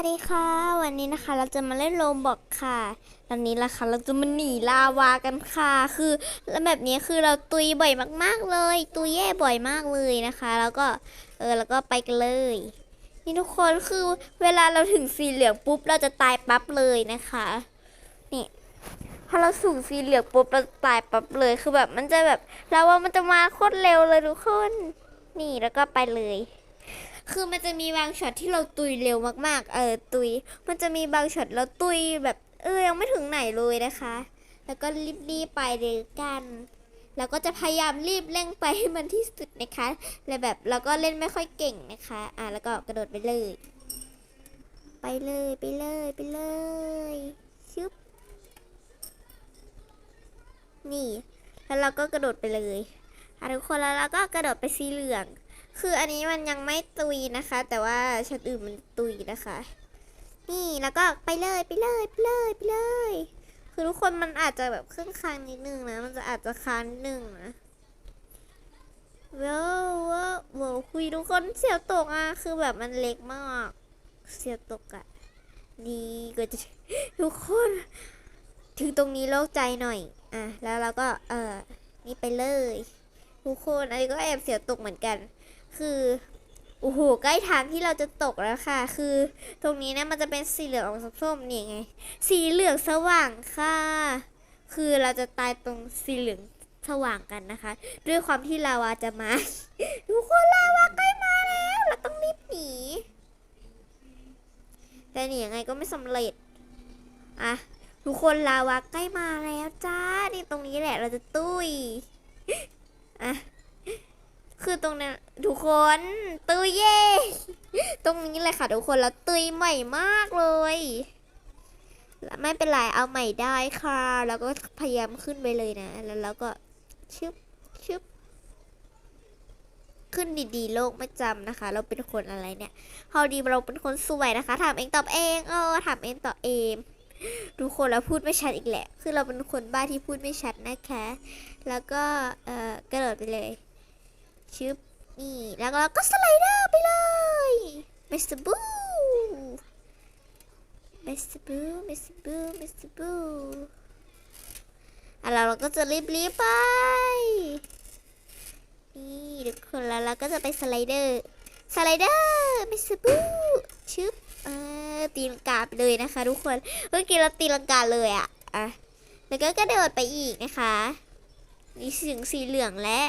สวัสดีค่ะ วันนี้นะคะเราจะมาเล่นโลบอกค่ะตอนนี้ละค่ะเราจะมาหนีลาวากันค่ะ คือแล้วแบบนี้คือเราตุยบ่อยมากๆเลย ตุยแย่บ่อยมากเลยนะคะ แล้วก็เออแล้วก็ไปกันเลย นี่ทุกคนคือเวลาเราถึงสีเหลืองปุ๊บเราจะตายปั๊บเลยนะคะนี่พอเราสูงสีเหลืองปุ๊บเราตายปั๊บเลยคือแบบมันจะแบบเราว่ามันจะมาโคตรเร็วเลยทุกคน นี่แล้วก็ไปเลย คือมันจะมีบางช็อตที่เราตุยเร็วมากๆ เออตุย มันจะมีบางช็อตเราตุยแบบเออยังไม่ถึงไหนเลยนะคะ แล้วก็รีบๆไปเลยกัน แล้วก็จะพยายามรีบเร่งไปให้มันที่สุดนะคะ แล้วแบบเราก็เล่นไม่ค่อยเก่งนะคะ อะแล้วก็กระโดดไปเลย ไปเลยไปเลยไปเลยชึบนี่ แล้วเราก็กระโดดไปเลยอะทุกคนแล้วเราก็กระโดดไปสีเหลือง คืออันนี้มันยังไม่ตุยนะคะ แต่ว่าช็อตอื่นมันตุยนะคะ นี่แล้วก็ไปเลยไปเลยไปเลยไปเลย คือทุกคนมันอาจจะแบบครึ่งค้างนิดนึงนะ มันจะอาจจะค้างนิดนึงนะว้าวว้าวว้าวคุยทุกคนเสียวตกอะคือแบบมันเล็กมาก เสียวตกอะนี่ก็จะทุกคน ถึงตรงนี้โล่งใจหน่อย อะ แล้วเราก็เออนี่ไปเลย ทุกคนอันนี้ก็แอบเสียวตกเหมือนกัน คือโอ้โหใกล้ทางที่เราจะตกแล้วค่ะ คือตรงนี้นี่ยมันจะเป็นสีเหลืองออกส้มๆนี่ไง สีเหลืองสว่างค่ะ คือเราจะตายตรงสีเหลืองสว่างกันนะคะ ด้วยความที่ลาวาจะมาทุกคนลาวาใกล้มาแล้วเราต้องรีบหนีแต่หนียังไงก็ไม่สำเร็จอะทุกคนลาวาใกล้มาแล้วจ้านี่ตรงนี้แหละเราจะตุ้ยอะ คือตรงนั้นทุกคนตุยเย่ตรงนี้เลยค่ะทุกคนแล้วตุยใหม่มากเลยแล้วไม่เป็นไรเอาใหม่ได้ค่ะ แล้วก็พยายามขึ้นไปเลยนะ แล้วเราก็ชึบชึบขึ้นดีๆ โลกไม่จำนะคะ เราเป็นคนอะไรเนี่ยพอดีเราเป็นคนสวยนะคะถามเองตอบเองเออถามเองตอบเองทุกคนเราพูดไม่ชัดอีกแหละ คือเราเป็นคนบ้าที่พูดไม่ชัดนะคะ แล้วก็เออกระโดดไปเลย ชึบนี่ แล้วเราก็สไลเดอร์ไปเลยมิสเตอร์บูมิสเตอร์บูมิสเตอร์บูมิสเตอร์บูอะเราเราก็จะรีบๆไป นี่ทุกคนแล้วเราก็จะไปสไลเดอร์สไลเดอร์มิสเตอร์บูชึบตีลังกาไปเลยนะคะ ทุกคนเมื่อกี้เราตีลังกาเลยอะอะแล้วก็กระโดดไปอีกนะคะ นี่สีสีเหลืองและ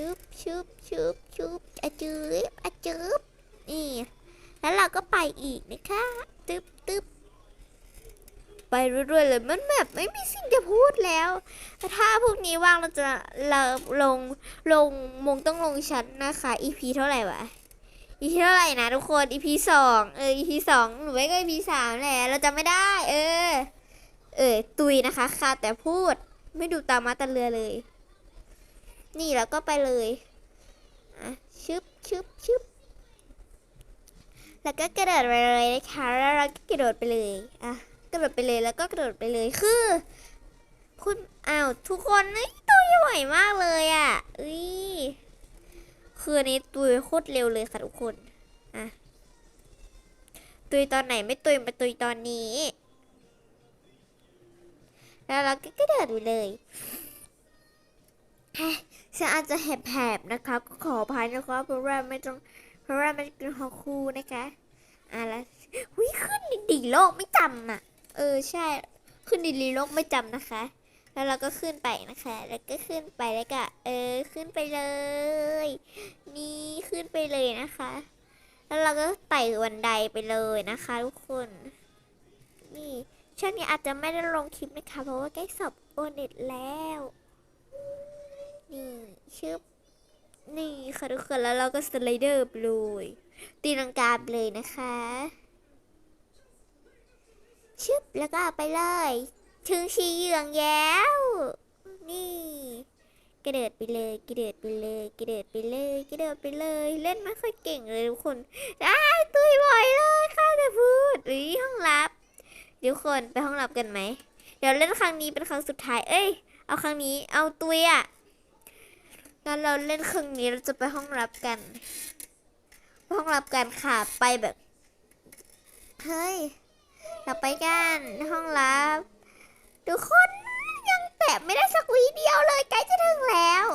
ชุบชุบชุบชุบอะจืบอะจืบนี่ แล้วเราก็ไปอีกนะคะตึ๊บตึ๊บไปเรื่อยๆเลยมันแบบไม่มีสิ่งจะพูดแล้ว ถ้าพวกนี้ว่างเราจะเราลงลงมงต้องลงชั้นนะคะ EP เท่าไหร่วะ EP เท่าไหร่นะทุกคน EP สองเออ EP สองหรือไม่ก็ EP สามแหละเราจะไม่ได้ เออ เออตุยนะคะค่ะแต่พูดไม่ดูตามมาตาเรือเลย นี่แล้วก็ไปเลยอะชึบชึบชึบแล้วก็กระโดดไปเลยนะคะแล้วเราก็กระโดดไปเลยอะกระโดดไปเลยแล้วก็กระโดดไปเลยคือคุณอ้าวทุกคนนี่ตัวใหญ่มากเลยอะอุ้ยคืออันนี้ตุยโคตรเร็วเลยค่ะทุกคนอะตุยตอนไหนไม่ตุยมาตุยตอนนี้ แล้วเราก็กระโดดไปเลย ฉันอาจจะแหบๆนะคะก็ขออภัยนะคะเพราะว่าไม่ต้องเพราะว่ามันเป็นฮอคูนะคะอะแล้ววิขึ้นดีโลกไม่จำอะ เออใช่ขึ้นดีโลกไม่จำนะคะ แล้วเราก็ขึ้นไปนะคะ แล้วก็ขึ้นไปแล้วก็เออขึ้นไปเลย นี่ขึ้นไปเลยนะคะ แล้วเราก็ไต่บันไดไปเลยนะคะทุกคนนี่ช่วงนี้อาจจะไม่ได้ลงคลิปนะคะ เพราะว่าใกล้สอบโอเน็ตแล้ว นี่ชึบนี่ค่ะทุกคนแล้วเราก็สไลเดอร์ไปเลยตีลังกาไปเลยนะคะชึบแล้วก็ไปเลย ถึงชีเหยืองแล้ว นี่ กระเดิดไปเลยกระเดิดไปเลยกระเดิดไปเลยกระเดิดไปเลย เล่นไม่ค่อยเก่งเลยทุกคนได้ตุยบ่อยเลยค่ะแต่พูดหรือห้องลับเดี๋ยวคนไปห้องลับกันไหมเดี๋ยวเล่นครั้งนี้เป็นครั้งสุดท้าย เอ้ย เอาครั้งนี้ เอาตุยอะ งั้นเราเล่นครึ่งนี้เราจะไปห้องรับกัน ห้องรับกันค่ะ ไปแบบ เฮ้ย เราไปกันห้องลับทุกคนยังแตะไม่ได้สักวีเดียวเลยใกล้จะถึงแล้ว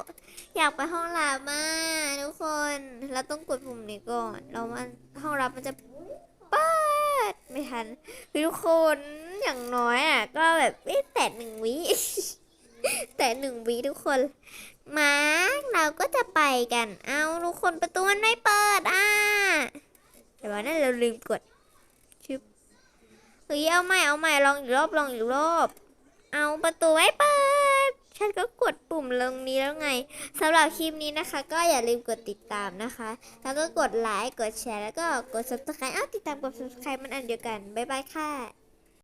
อยากไปห้องลับมากทุกคน เราต้องกดปุ่มนี้ก่อน เรามันห้องลับมันจะเปิดไม่ทันทุกคนอย่างน้อยอะก็แบบแตะหนึ่งวิ แตะหนึ่งวิทุกคนมาเราก็จะไปกัน เอาทุกคนประตูมันไม่เปิดอะแต่ว่านั่นเราลืมกดชึบเฮ้ยเอาใหม่เอาใหม่ลองอีกรอบลองอีกรอบ เอาประตูไม่เปิด ฉันก็กดปุ่มลงนี้แล้วไงสำหรับคลิปนี้นะคะ ก็อย่าลืมกดติดตามนะคะ แล้วก็กดไลค์กดแชร์แล้วก็กด subscribe อ้าวติดตามกด subscribe มันอันเดียวกัน บ๊ายบายค่ะ